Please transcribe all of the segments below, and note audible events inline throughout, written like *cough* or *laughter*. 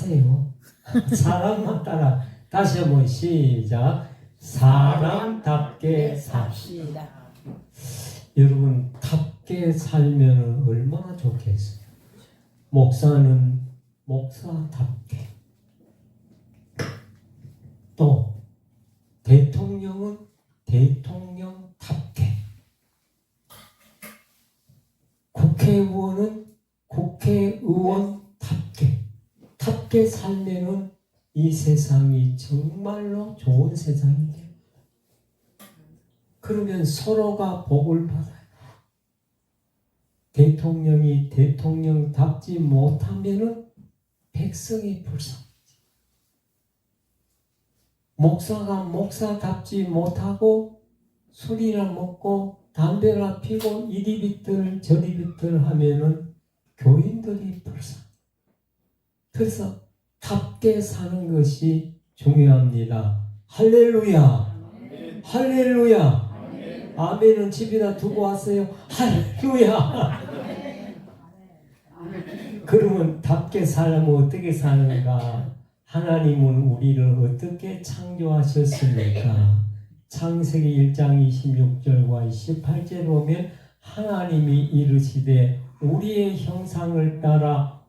마세요. 사람만 따라 다시 한번 시작. 사람답게 삽시다. 여러분 답게 살면 얼마나 좋겠어요. 목사는 목사답게 또 대통령은 대통령답게 국회의원은 국회의원답게 답게 살면은 이 세상이 정말로 좋은 세상이 돼요. 그러면 서로가 복을 받아요. 대통령이 대통령답지 못하면은 백성이 불쌍하지. 목사가 목사답지 못하고 술이나 먹고 담배나 피고 이리 비틀 저리 비틀 하면은 교인들이 불쌍. 그래서 답게 사는 것이 중요합니다. 할렐루야. 할렐루야. 아멘은 집에다 두고 왔어요. 할렐루야. 그러면 답게 살면 어떻게 사는가? 하나님은 우리를 어떻게 창조하셨습니까? 창세기 1장 26절과 28절 보면 하나님이 이르시되 우리의 형상을 따라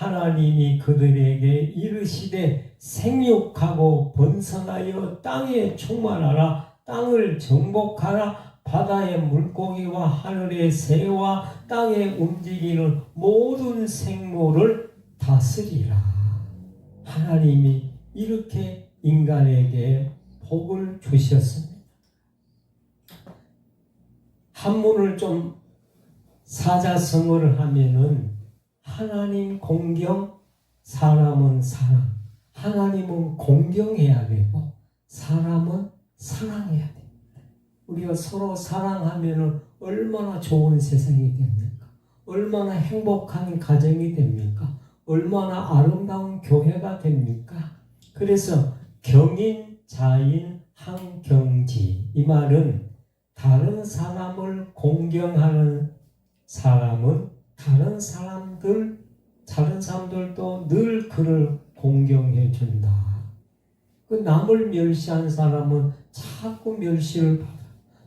하나님이 그들에게 이르시되 생육하고 번성하여 땅에 충만하라. 땅을 정복하라. 바다의 물고기와 하늘의 새와 땅에 움직이는 모든 생물을 다스리라. 하나님이 이렇게 인간에게 복을 주셨습니다. 한문을 좀 사자성어를 하면은 하나님 공경, 사람은 사랑. 하나님은 공경해야 되고 사람은 사랑해야 돼. 우리가 서로 사랑하면은 얼마나 좋은 세상이 됩니까? 얼마나 행복한 가정이 됩니까? 얼마나 아름다운 교회가 됩니까? 그래서 경인, 자인, 항경지 이 말은 다른 사람을 공경하는 사람은 다른 사람들 다른 사람들도 늘 그를 공경해 준다. 그 남을 멸시한 사람은 자꾸 멸시를 받아.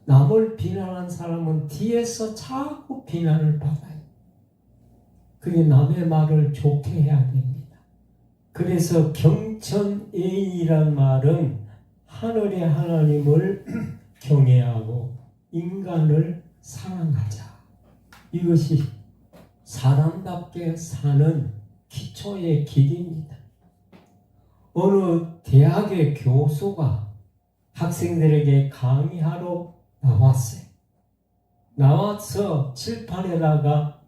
남을 비난한 사람은 뒤에서 자꾸 비난을 받아요. 그게 남의 말을 좋게 해야 됩니다. 그래서 경천애인이란 말은 하늘의 하나님을 *clears throat* 경외하고 인간을 사랑하자. 이것이 사람답게 사는 기초의 길입니다. 어느 대학의 교수가 학생들에게 강의하러 나왔어요. 나와서 칠판에다가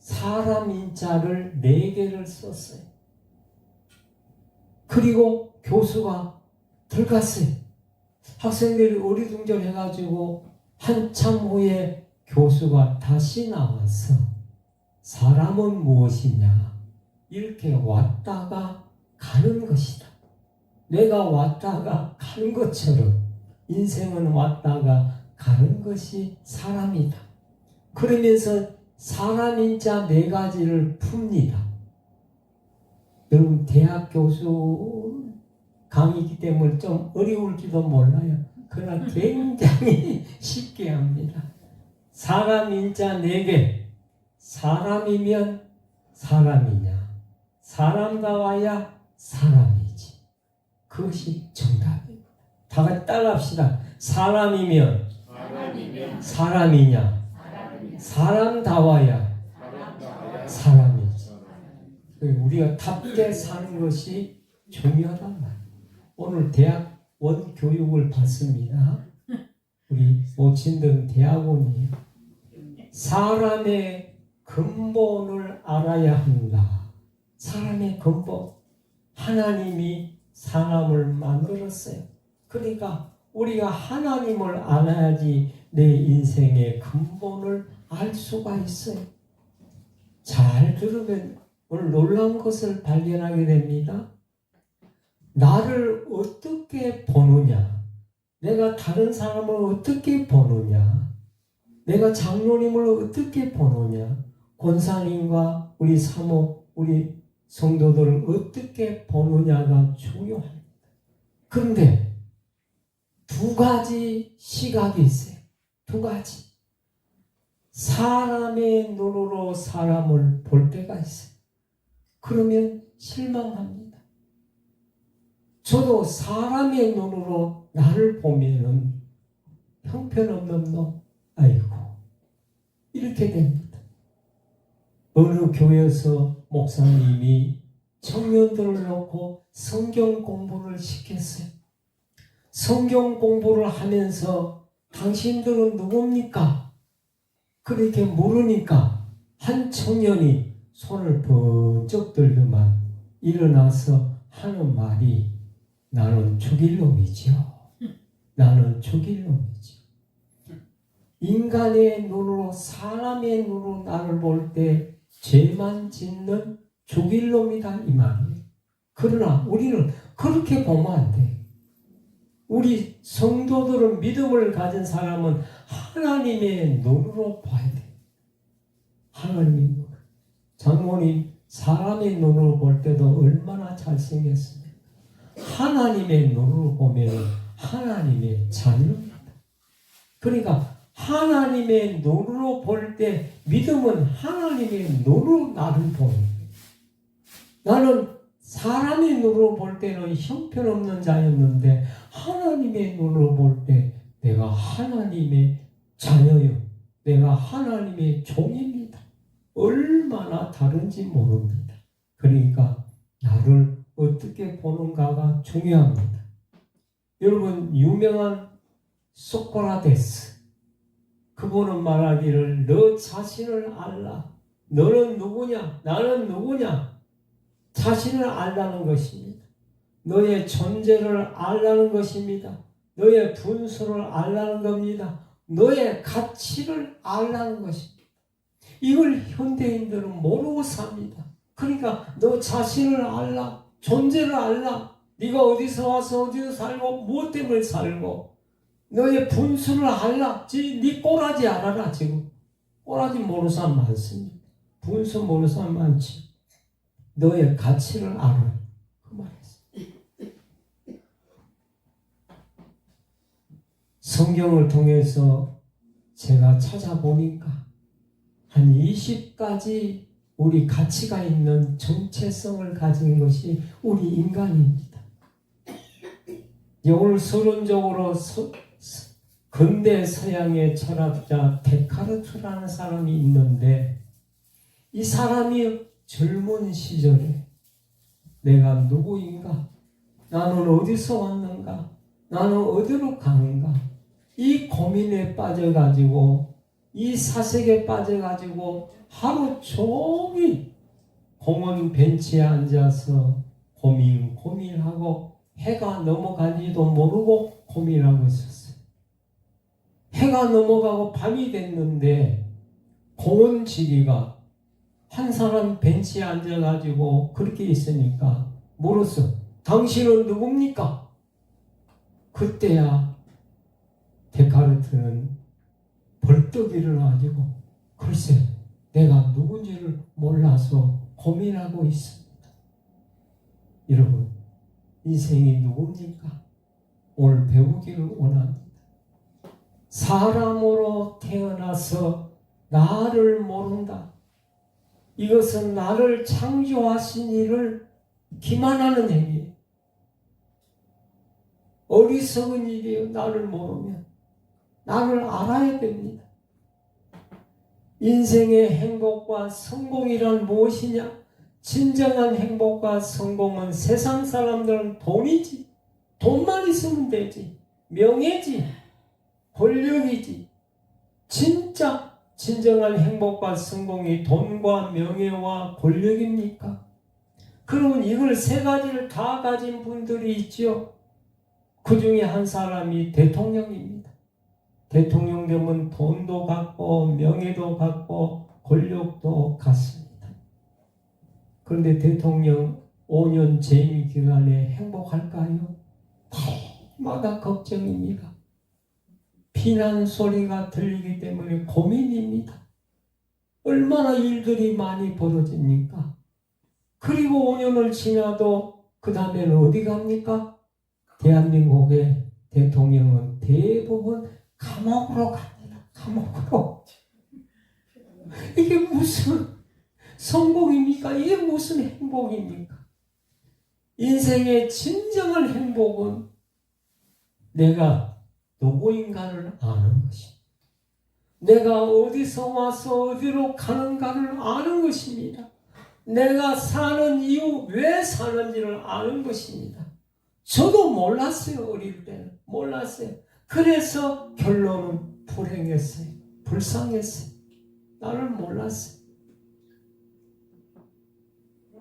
사람 인자를 네 개를 썼어요. 그리고 교수가 들어갔어요. 학생들이 어리둥절해가지고 한참 후에 교수가 다시 나와서 사람은 무엇이냐 이렇게 왔다가 가는 것이다. 내가 왔다가 가는 것처럼 인생은 왔다가 가는 것이 사람이다. 그러면서 사람인 자 네 가지를 풉니다. 여러분 대학 교수 강의이기 때문에 좀 어려울지도 몰라요. 그러나 굉장히 *laughs* 쉽게 합니다. 사람인 자네 개. 사람이면 사람이냐. 사람다워야 사람이지. 그것이 정답입니다. 다 같이 따라합시다. 사람이면 사람이면 사람이냐. 사람다워야 사람이지. 우리가 답게 사는 것이 중요하단 말이에요. 오늘 대학원 교육을 받습니다. 우리 모친들은 대학원이에요. 사람의 근본을 알아야 한다. 사람의 근본. 하나님이 사람을 만들었어요. 그러니까 우리가 하나님을 알아야지 내 인생의 근본을 알 수가 있어요. 잘 들으면 오늘 놀라운 것을 발견하게 됩니다. 나를 어떻게 보느냐? 내가 다른 사람을 어떻게 보느냐? 내가 장로님을 어떻게 보느냐? 권사님과 우리 사모, 우리 성도들을 어떻게 보느냐가 중요합니다. 그런데 두 가지 시각이 있어요. 두 가지. 사람의 눈으로 사람을 볼 때가 있어요. 그러면 실망합니다. 저도 사람의 눈으로 나를 보면은 형편없는 놈, 아이고, 이렇게 됩니다. 어느 교회에서 목사님이 청년들을 놓고 성경 공부를 시켰어요. 성경 공부를 하면서 당신들은 누굽니까? 그렇게 물으니까 한 청년이 손을 번쩍 들더만 일어나서 하는 말이 나는 죽일 놈이지요. 나는 죽일 놈이지요. 인간의 눈으로 사람의 눈으로 나를 볼때 죄만 짓는 죽일 놈이다 이 말이에요. 그러나 우리는 그렇게 보면 안 돼. 우리 성도들은 믿음을 가진 사람은 하나님의 눈으로 봐야 돼. 하나님의 눈. 장모님 사람의 눈으로 볼 때도 얼마나 잘생겼습니까? 하나님의 눈으로 보면 하나님의 자녀입니다. 그러니까 하나님의 눈으로 볼 때 믿음은 하나님의 눈으로 나를 보는. 나는 사람의 눈으로 볼 때는 형편없는 자였는데 하나님의 눈으로 볼 때 내가 하나님의 자녀요. 내가 하나님의 종입니다. 얼마나 다른지 모릅니다. 그러니까 나를 어떻게 보는가가 중요합니다. 여러분 유명한 소크라테스 그분은 말하기를 너 자신을 알라. 너는 누구냐? 나는 누구냐? 자신을 알라는 것입니다. 너의 존재를 알라는 것입니다. 너의 분수를 알라는 겁니다. 너의 가치를 알라는 것입니다. 이걸 현대인들은 모르고 삽니다. 그러니까 너 자신을 알라, 존재를 알라. 네가 어디서 와서 어디서 살고 무엇 때문에 살고 너의 분수를 알라. 지, 네 꼬라지 알아라 지금. 꼬라지 모르는 사람 많습니다. 분수 모르는 사람 많지. 너의 가치를 알아. 그 말이었어. 성경을 통해서 제가 찾아보니까 한 20가지 우리 가치가 있는 정체성을 가진 것이 우리 인간입니다. 오늘 서론적으로 근대 서양의 철학자 데카르트라는 사람이 있는데 이 사람이 젊은 시절에 내가 누구인가? 나는 어디서 왔는가? 나는 어디로 가는가? 이 고민에 빠져가지고 이 사색에 빠져가지고 하루 종일 공원 벤치에 앉아서 고민 고민하고 해가 넘어가지도 모르고 고민하고 있었어요. 해가 넘어가고 밤이 됐는데 공원 지기가 한 사람 벤치에 앉아가지고 그렇게 있으니까 물었어. 당신은 누굽니까? 그때야 데카르트는 벌떡 일어나가지고 글쎄 내가 누군지를 몰라서 고민하고 있습니다. 여러분 인생이 누굽니까? 오늘 배우기를 원합니다. 사람으로 태어나서 나를 모른다. 이것은 나를 창조하신 이를 기만하는 행위예요. 어리석은 일이에요. 나를 모르면. 나를 알아야 됩니다. 인생의 행복과 성공이란 무엇이냐? 진정한 행복과 성공은 세상 사람들은 돈이지. 돈만 있으면 되지. 명예지. 권력이지. 진짜 진정한 행복과 성공이 돈과 명예와 권력입니까? 그러면 이걸 세 가지를 다 가진 분들이 있죠. 그 중에 한 사람이 대통령입니다. 대통령 되면 돈도 갖고 명예도 갖고 권력도 갖습니다. 그런데 대통령 5년 재임 기간에 행복할까요? 마다 걱정입니다. 비난 소리가 들리기 때문에 고민입니다. 얼마나 일들이 많이 벌어집니까? 그리고 5년을 지나도 그 다음에는 어디 갑니까? 대한민국의 대통령은 대부분 감옥으로 갑니다. 감옥으로. 이게 무슨 성공입니까? 이게 무슨 행복입니까? 인생의 진정한 행복은 내가 누구인가를 아는 것입니다. 내가 어디서 와서 어디로 가는가를 아는 것입니다. 내가 사는 이유, 왜 사는지를 아는 것입니다. 저도 몰랐어요, 어릴 때는. 몰랐어요. 그래서 결론은 불행했어요. 불쌍했어요. 나를 몰랐어요.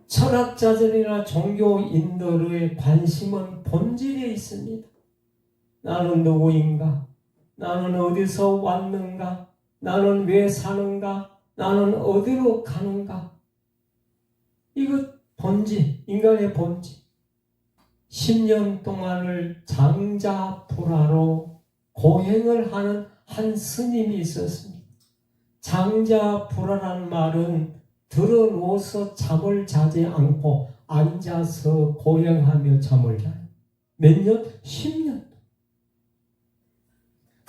철학자들이나 종교인들의 관심은 본질에 있습니다. 나는 누구인가? 나는 어디서 왔는가? 나는 왜 사는가? 나는 어디로 가는가? 이거 본질, 인간의 본질. 10년 동안을 장자 불화로 고행을 하는 한 스님이 있었습니다. 장자 불화라는 말은 들어누워서 잠을 자지 않고 앉아서 고행하며 잠을 자요. 몇 년? 10년.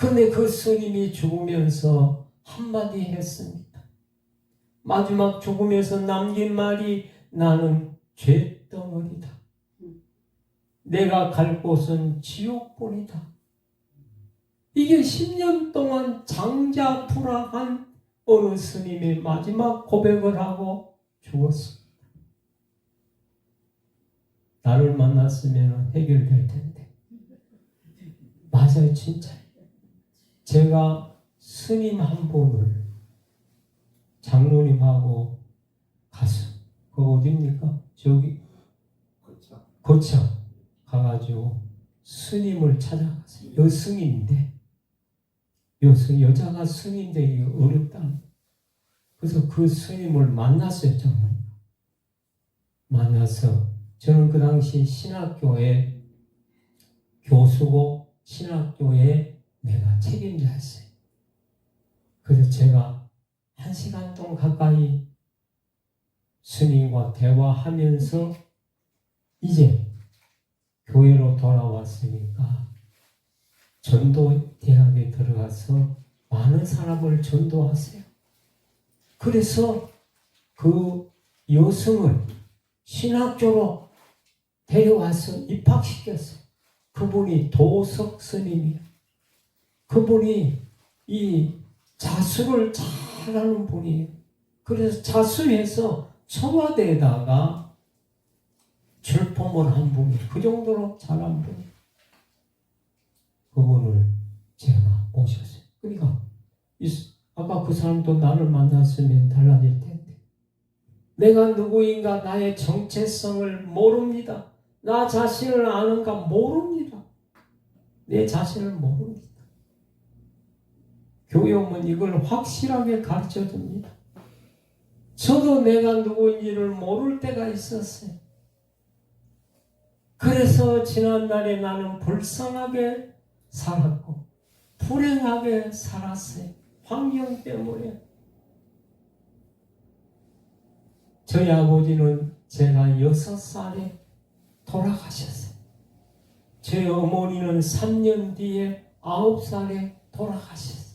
근데 그 스님이 죽으면서 한마디 했습니다. 마지막 죽으면서 남긴 말이 나는 죄덩어리다. 내가 갈 곳은 지옥뿐이다. 이게 10년 동안 장자 불화한 어느 스님이 마지막 고백을 하고 죽었습니다. 나를 만났으면 해결될 텐데. 맞아요, 진짜. 제가 스님 한 분을 장로님하고 가서 그 어디입니까? 저기 그렇죠. 거쳐 가가지고 스님을 찾아갔어요. 여승인데 여승 여자가 스님 되기 어렵다. 그래서 그 스님을 만났어요 정말. 만나서 저는 그 당시 신학교에 교수고 신학교에 내가 책임자였어요. 그래서 제가 한 시간 동안 가까이 스님과 대화하면서 이제 교회로 돌아왔으니까 전도 대학에 들어가서 많은 사람을 전도하세요. 그래서 그 여성을 신학교로 데려와서 입학시켰어요. 그분이 도석 스님이에요. 그분이 이 자수를 잘하는 분이에요. 그래서 자수해서 청와대에다가 출품을 한 분이 그 정도로 잘한 분이 그분을 제가 모셨어요. 그러니까 이, 아까 그 사람도 나를 만났으면 달라질 텐데 내가 누구인가 나의 정체성을 모릅니다. 나 자신을 아는가 모릅니다. 내 자신을 모릅니다. 교회 오면 이걸 확실하게 가르쳐 줍니다. 저도 내가 누구인지를 모를 때가 있었어요. 그래서 지난날에 나는 불쌍하게 살았고, 불행하게 살았어요. 환경 때문에. 저희 아버지는 제가 여섯 살에 돌아가셨어요. 제 어머니는 3년 뒤에 아홉 살에 돌아가셨어요.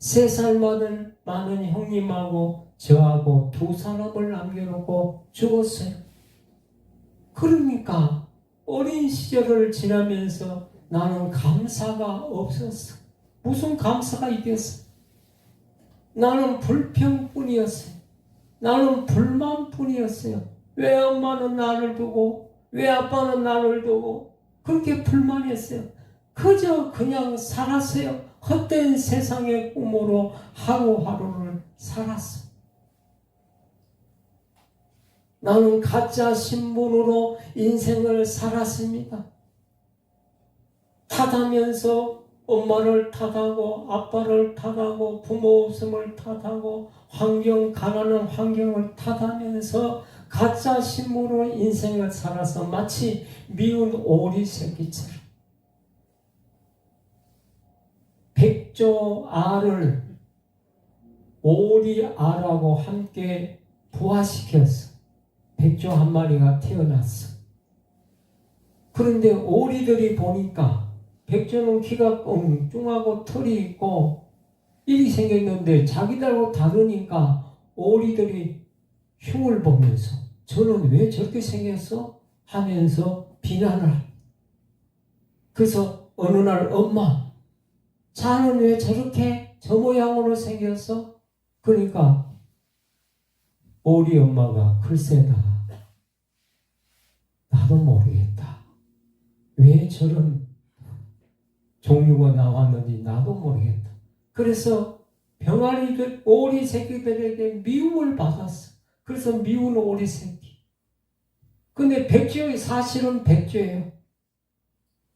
세 살 많은, 많은 형님하고 저하고 두 사람을 남겨놓고 죽었어요. 그러니까 어린 시절을 지나면서 나는 감사가 없었어. 무슨 감사가 있겠어? 나는 불평뿐이었어요. 나는 불만뿐이었어요. 왜 엄마는 나를 두고, 왜 아빠는 나를 두고, 그렇게 불만했어요. 그저 그냥 살았어요. 헛된 세상의 꿈으로 하루하루를 살았어. 나는 가짜 신분으로 인생을 살았습니다. 탓하면서 엄마를 탓하고 아빠를 탓하고 부모 없음을 탓하고 환경 가난한 환경을 탓하면서 가짜 신분으로 인생을 살아서 마치 미운 오리 새끼처럼 백조 알을 오리 알하고 함께 부화시켰어. 백조 한 마리가 태어났어. 그런데 오리들이 보니까 백조는 키가 엉뚱하고 털이 있고 일이 생겼는데 자기들하고 다르니까 오리들이 흉을 보면서 저는 왜 저렇게 생겼어? 하면서 비난을. 그래서 어느 날 엄마 자는 왜 저렇게 저 모양으로 생겼어? 그러니까 오리 엄마가 글쎄다. 나도 모르겠다. 왜 저런 종류가 나왔는지 나도 모르겠다. 그래서 병아리들 오리 새끼들에게 미움을 받았어. 그래서 미운 오리 새끼. 근데 백조의 사실은 백조예요.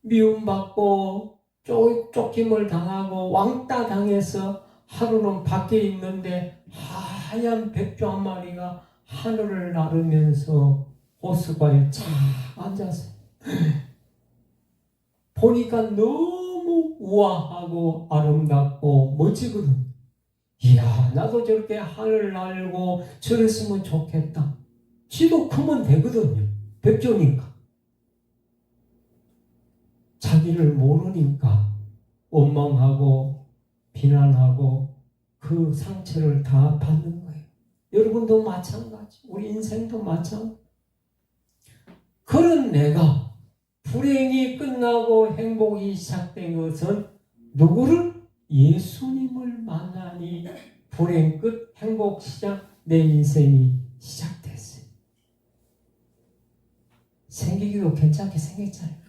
미움받고 쫓, 쫓김을 당하고 왕따 당해서 하루는 밖에 있는데 하얀 백조 한 마리가 하늘을 나르면서 호수가에 쫙 앉아서 *clears throat* 보니까 너무 우아하고 아름답고 멋지거든. 이야, 나도 저렇게 하늘 날고 저랬으면 좋겠다. 지도 크면 되거든요. 백조니까. 자기를 모르니까 원망하고 비난하고 그 상처를 다 받는 거예요. 여러분도 마찬가지. 우리 인생도 마찬가지. 그런 내가 불행이 끝나고 행복이 시작된 것은 누구를? 예수님을 만나니 불행 끝, 행복 시작, 내 인생이 시작됐어요. 생기기도 괜찮게 생겼잖아요.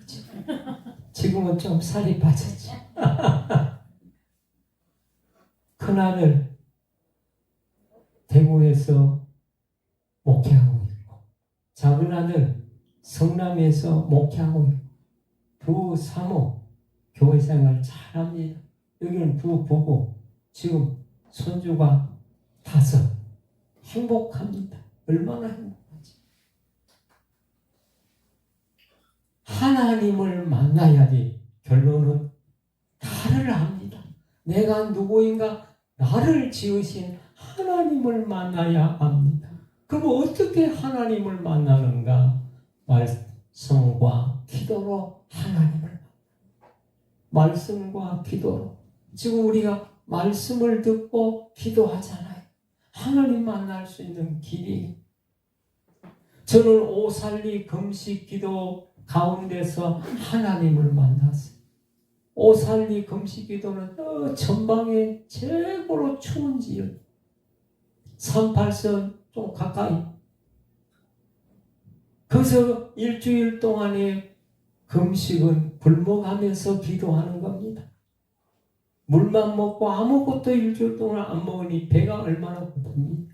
지금은 좀 살이 빠졌지. *laughs* 큰아들 대구에서 목회하고 있고 작은 아들 성남에서 목회하고 있고 두 사모 교회 생활 잘합니다. 여기는 두 부부 지금 손주가 다섯 행복합니다. 얼마나 행복 하나님을 만나야지 결론은 나를 압니다. 내가 누구인가 나를 지으신 하나님을 만나야 합니다. 그럼 어떻게 하나님을 만나는가? 말씀과 기도로 하나님을. 말씀과 기도로. 지금 우리가 말씀을 듣고 기도하잖아요. 하나님 만날 수 있는 길이. 저는 오살리 금식 기도 가운데서 하나님을 만났어요. 오살리 금식 기도는 어, 전방에 최고로 추운 지역 38선 좀 가까이 거기서 일주일 동안의 금식은 굶어가면서 기도하는 겁니다. 물만 먹고 아무것도 일주일 동안 안 먹으니 배가 얼마나 고픕니까?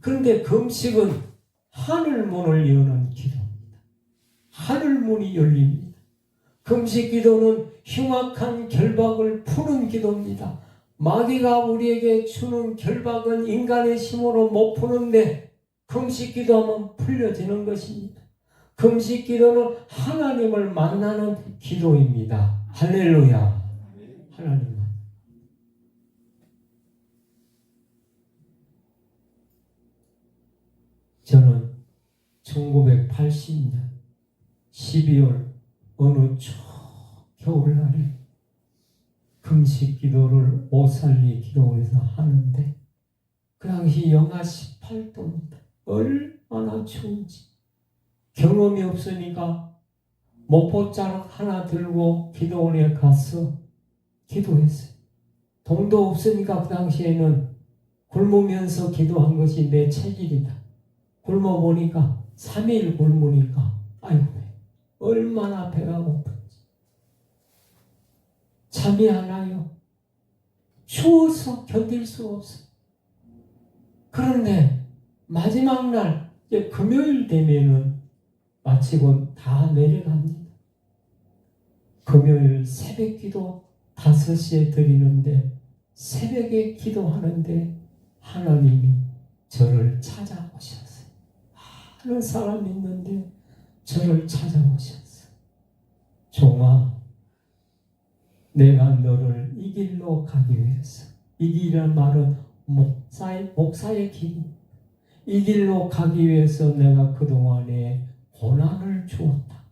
그런데 금식은 하늘 문을 여는. 하늘 문이 열립니다. 금식 기도는 흉악한 결박을 푸는 기도입니다. 마귀가 우리에게 주는 결박은 인간의 힘으로 못 푸는데 금식 기도하면 풀려지는 것입니다. 금식 기도는 하나님을 만나는 기도입니다. 할렐루야. 하나님. 저는 1980년 12월 어느 추 겨울날에 금식 기도를 오살리 기도원에서 하는데 그 당시 영하 18도입니다. 얼마나 추운지 경험이 없으니까 목포자락 하나 들고 기도원에 가서 기도했어요. 돈도 없으니까 그 당시에는 굶으면서 기도한 것이 내 체질이다. 굶어 보니까 3일 굶으니까 아이고 얼마나 배가 고픈지 잠이 안 와요. 추워서 견딜 수 없어. 그런데 마지막 날 이제 금요일 되면은 마치고 다 내려갑니다. 금요일 새벽 기도 5시에 드리는데 새벽에 기도하는데 하나님이 저를 찾아오셨어요. 많은 사람이 있는데 저를 찾아오셨어. 종아, 내가 너를 이 길로 가기 위해서 이 길이란 말은 목사의 목사의 길. 이 길로 가기 위해서 내가 그동안에 고난을 주었다.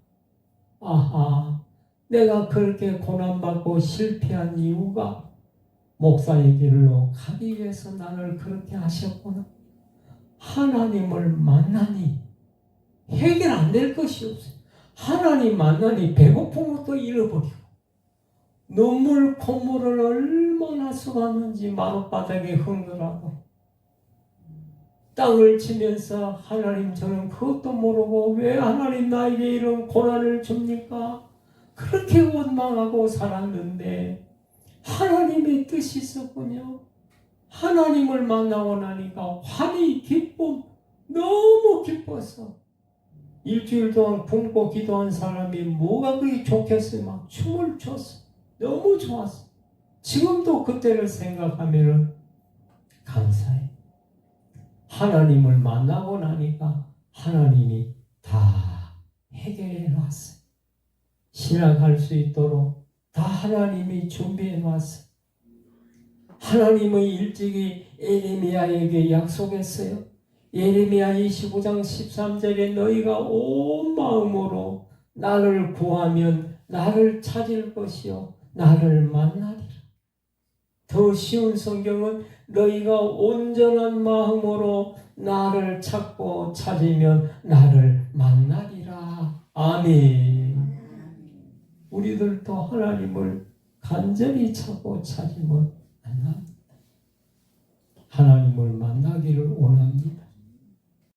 아하, 내가 그렇게 고난받고 실패한 이유가 목사의 길로 가기 위해서 나를 그렇게 하셨구나. 하나님을 만나니 해결 안 될 것이 없어요. 하나님 만나니 배고픈 것도 잃어버리고 눈물 콧물을 얼마나 쏟았는지 마룻바닥에 흥분하고 땅을 치면서 하나님 저는 그것도 모르고 왜 하나님 나에게 이런 고난을 줍니까? 그렇게 원망하고 살았는데 하나님의 뜻이 있었군요. 하나님을 만나고 나니까 환희 기쁨 너무 기뻤어. 일주일 동안 굶고 기도한 사람이 뭐가 그리 좋겠어요? 막 춤을 췄어. 너무 좋았어. 지금도 그때를 생각하면은 감사해. 하나님을 만나고 나니까 하나님이 다 해결해 놨어. 신학할 수 있도록 다 하나님이 준비해 놨어. 하나님의 일찍이 예레미야에게 약속했어요. 예레미야 25장 13절에 너희가 온 마음으로 나를 구하면 나를 찾을 것이요 나를 만나리라. 더 쉬운 성경은 너희가 온전한 마음으로 나를 찾고 찾으면 나를 만나리라. 아멘. 우리들도 하나님을 간절히 찾고 찾으면 만납니다. 하나님을 만나기를 원합니다.